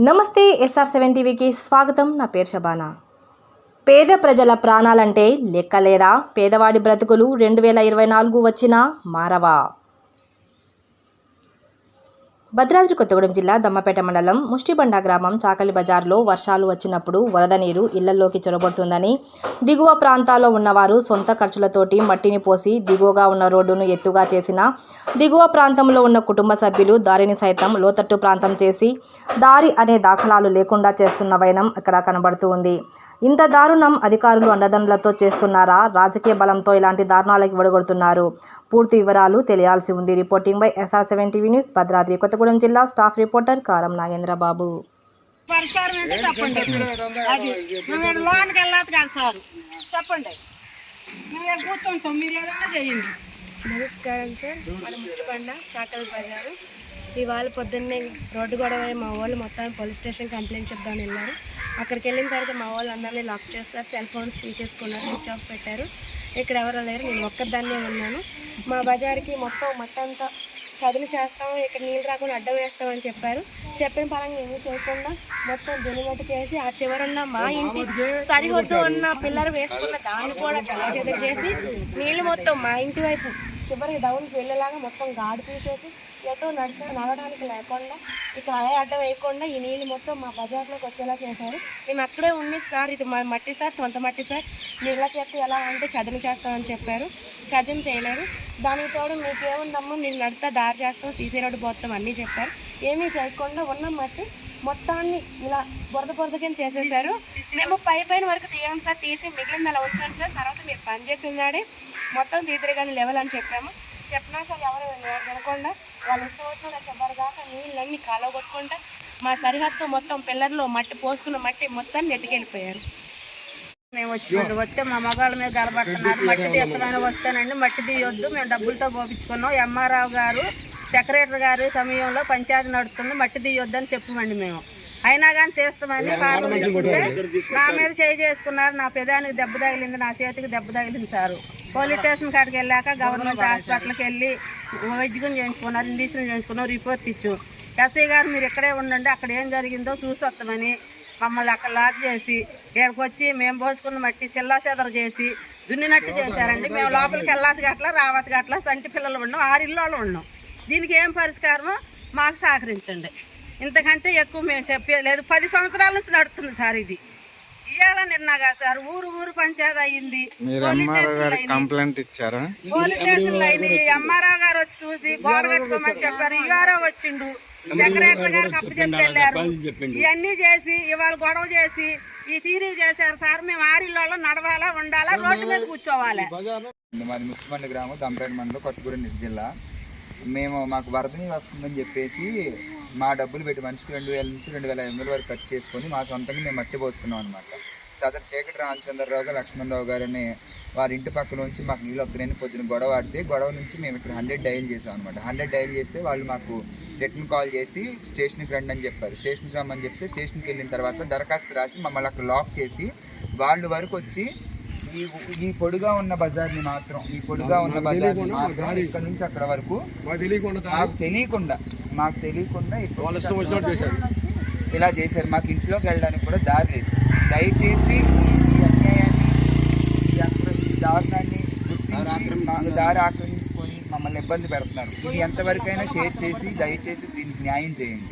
నమస్తే SR seven టీవీకి స్వాగతం. నా పేరు షబానా పేద ప్రజల ప్రాణాలంటే లెక్కలేదా పేదవాడి బ్రతుకులు రెండు వేల ఇరవై నాలుగు వచ్చినా మారవా? భద్రాద్రి కొత్తగూడెం జిల్లా దమ్మపేట మండలం ముష్టిబండ గ్రామం చాకలి బజార్లో వర్షాలు వచ్చినప్పుడు వరద నీరు ఇళ్ళలోకి చొరబడుతుందని దిగువ ప్రాంతాల్లో ఉన్నవారు సొంత ఖర్చులతోటి మట్టిని పోసి దిగువగా ఉన్న రోడ్డును ఎత్తుగా చేసిన దిగువ ప్రాంతంలో ఉన్న కుటుంబ సభ్యులు దారిని సైతం లోతట్టు ప్రాంతం చేసి దారి అనే దాఖలాలు లేకుండా చేస్తున్న వైనం ఇక్కడ కనబడుతూ ఉంది ఇంత దారుణం అధికారులు అండదండలతో చేస్తున్నారా? రాజకీయ బలంతో ఇలాంటి దారుణాలకు విడగొడుతున్నారు. పూర్తి వివరాలు తెలియాల్సి ఉంది. Reporting by SR seven TV news Bhadradri Kothagudem జిల్లా స్టాఫ్ రిపోర్టర్ కారం నాగేంద్రబాబు. పరిష్కారం ఏంటో చెప్పండి. అది. మేము ఈడ లోనికి వెళ్ళాలి కాదు సార్. చెప్పండి. మేము ఈడ కూర్చుంటాం. మీరు ఏదైనా చేయండి. నమస్కారం సార్. మన ముష్టిపండ చాకల్ బజారు ఇవాళ పొద్దున్నే రోడ్డు గొడవ అయి మా వాళ్ళు మొత్తం పోలీస్ స్టేషన్ కంప్లైంట్ చెప్దామని వెళ్ళారు. అక్కడికి వెళ్ళిన తర్వాత మా వాళ్ళు అందరినీ లాక్ చేస్తారు. సెల్ ఫోన్స్ తీసేసుకున్నారు. స్విచ్ ఆఫ్ పెట్టారు. ఇక్కడ ఎవరు లేరు. నేను ఒక్కదాన్నే ఉన్నాను. మా బజార్కి మొత్తం మట్టి అంతా చదును చేస్తాం ఇక్కడ నీళ్ళు రాకుండా అడ్డం వేస్తామని చెప్పారు. చెప్పిన పరంగా ఏమీ చేయకుండా మొత్తం దున్నుమట్టు చేసి ఆ చివరున్న మా ఇంటి సరిహద్దు ఉన్న పిల్లలు వేసుకున్న దాన్ని కూడా చాలా చేసి నీళ్ళు మొత్తం మా ఇంటి వైపు చివరికి డౌన్కి వెళ్ళేలాగా మొత్తం గాడి తీసేసి ఎటో నడిచి నడవడానికి లేకుండా ఇక్కడ అదే అడ్డం వేయకుండా ఈ నీళ్ళు మొత్తం మా బజార్లోకి వచ్చేలా చేశారు. మేము అక్కడే ఉంది సార్ ఇది మా మట్టి సార్ సొంత మట్టి సార్. మీరు ఇలా చెప్తే ఎలా అంటే చదును చేస్తామని చెప్పారు. చదును చేయలేరు. దానికి తోడు మీకు ఏముందమ్మా మీరు నడితే దారి చేస్తాం సీసీ రోడ్డు పోతాం అన్నీ చెప్పారు. ఏమీ చేయకుండా ఉన్న మట్టి మొత్తాన్ని ఇలా బురద బురద కింద చేసేసారు మేము పై పైన వరకు తీయండి సార్ తీసి మిగిలింది అలా ఉంచాను సార్. తర్వాత మీరు పని చేస్తున్నాడే మొత్తం తీద్దరు కానీ లెవెల్ అని చెప్పాము. చెప్పినా సరే ఎవరు వినకుండా వాళ్ళు ఇష్టం వచ్చిన చెప్పారు కాక నీళ్ళన్నీ కాలగొట్టుకుంటా మా సరిహద్దు మొత్తం పిల్లర్లో మట్టి పోసుకున్న మట్టి మొత్తం నెట్టుకెళ్ళిపోయారు. మేము వచ్చినప్పుడు వస్తే మా మగాళ్ళ మీద గడబడుతున్నారు మట్టి తీర్థమైన వస్తానండి. మట్టి తీయొద్దు. మేము డబ్బులతో పోపించుకున్నాం. ఎంఆర్ఆవు గారు సెక్రటరీ గారు సమయంలో పంచాయతీ నడుస్తుంది మట్టి తీయొద్దని చెప్పమండి మేము. అయినా కానీ తీస్తామని నా మీద చేయి చేసుకున్నారు నా పెదానికి దెబ్బ తగిలింది నా చేతికి దెబ్బ తగిలింది సారు. పోలీస్ స్టేషన్ కాడికి వెళ్ళాక గవర్నమెంట్ హాస్పిటల్కి వెళ్ళి వైద్యం చేయించుకున్నారు ఇండిషన్ చేయించుకున్నారు రిపోర్ట్ ఇచ్చు ఎస్ఐ గారు మీరు ఇక్కడే ఉండండి అక్కడ ఏం జరిగిందో చూసి వస్తామని మమ్మల్ని అక్కడ లాక్ చేసి ఇక్కడికి వచ్చి మేము పోసుకున్న మట్టి చిల్లా చెదర చేసి దున్నినట్టు చేశారండి. మేము లోపలికి వెళ్ళాలి గట్ల రావతి గట్ల సంటి పిల్లలు ఉన్నాం ఆరిల్లో ఉన్నాం దీనికి ఏం పరిష్కారమో మాకు సహకరించండి. ఇంతకంటే ఎక్కువ మేము చెప్పలేదు పది సంవత్సరాల నుంచి నడుస్తుంది సార్ ఇది. ఇవాళ నిన్నగా సార్. ఊరు ఊరు పంచాయతీ అయినాయి. కంప్లైంట్ ఇచ్చారా? పోలీస్ స్టేషన్లు అయినాయి. ఎంఆర్ఓ గారు వచ్చి చూసి గోడ కట్టుకోమని చెప్పారు. ఇవారో వచ్చిండు. సెక్రటరీ గారికి అప్పు చెప్పి వెళ్ళారు. ఇవన్నీ చేసి ఇవాళ గొడవ చేసి ఈ తీరీ చేశారు సార్. మేము ఆరిల్లో నడవాలా ఉండాలా రోడ్డు మీద కూర్చోవాలి. మాది ముస్లిమండ గ్రామం దంపేట మండలం కొత్తగూడెం జిల్లా. మేము మాకు వరదని వస్తుందని చెప్పేసి మా డబ్బులు పెట్టి మనిషికి రెండు వేల నుంచి రెండు వేల ఎనిమిది వరకు ఖర్చు చేసుకొని మా సొంతంగా మేము మట్టి పోసుకున్నాం అనమాట సదర్ చీకటి రామచంద్రరావు గారు లక్ష్మణరావు గారని వారి ఇంటి పక్కన నుంచి మాకు నీళ్ళు వస్తున్నాయని పొద్దున గొడవ ఆడితే గొడవ నుంచి మేము ఇక్కడ హండ్రెడ్ డైల్ చేసాం అనమాట హండ్రెడ్ డైల్ చేస్తే వాళ్ళు మాకు రిటర్న్ కాల్ చేసి స్టేషన్కి రండి అని చెప్పారు. స్టేషన్కి రమ్మని చెప్తే స్టేషన్కి వెళ్ళిన తర్వాత దరఖాస్తు రాసి మమ్మల్ని అక్కడ లాక్ చేసి వాళ్ళు వరకు వచ్చి ఈ ఈ పొడుగా ఉన్న బజార్ని మాత్రం ఈ పొడుగా ఉన్న బజార్ని మాత్రం ఇక్కడ నుంచి అక్కడ వరకు తెలియకుండా మాకు తెలియకుండా ఇలా చేశారు. మాకు ఇంట్లోకి వెళ్ళడానికి కూడా దారి లేదు. దయచేసి ఈ అన్యాయాన్ని ఈ దారుణాన్ని గుర్తించి మాకు దారి ఆక్రమించుకొని మమ్మల్ని ఇబ్బంది పెడుతున్నారు. ఇది ఎంతవరకైనా షేర్ చేసి దయచేసి దీనికి న్యాయం చేయండి.